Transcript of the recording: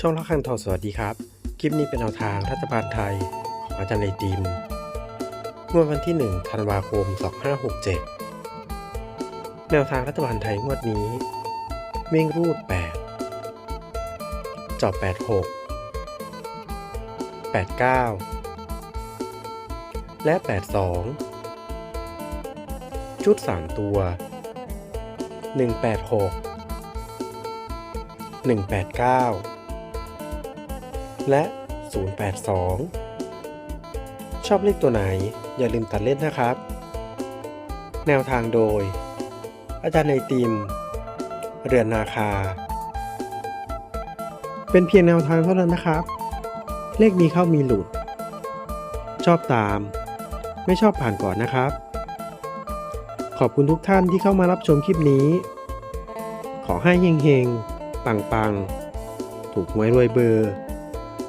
ช่องละคังทองสวัสดีครับ คลิปนี้เป็นแนวทางรัฐบาลไทย ของอาจารย์ในติมงวดวันที่ 1 ธันวาคม 2567 แนวทางรัฐบาลไทยงวดนี้ วิ่งรูด 8 จอบ 86 89 และ 82 ชุด 3 ตัว 186 189 และ 082 ชอบเลขตัวไหน อย่าลืมตัดเล่นนะครับ แนวทางโดย อาจารย์ในติม เรือนนาคา เป็นเพียงแนวทางเท่านั้นนะครับ เลขมีเข้ามีหลุด ชอบตาม ไม่ชอบผ่านก่อนนะครับ ขอบคุณทุกท่านที่เข้ามารับชมคลิปนี้ ขอให้เฮงๆ ปังๆ ถูกหวยรวยเบอร์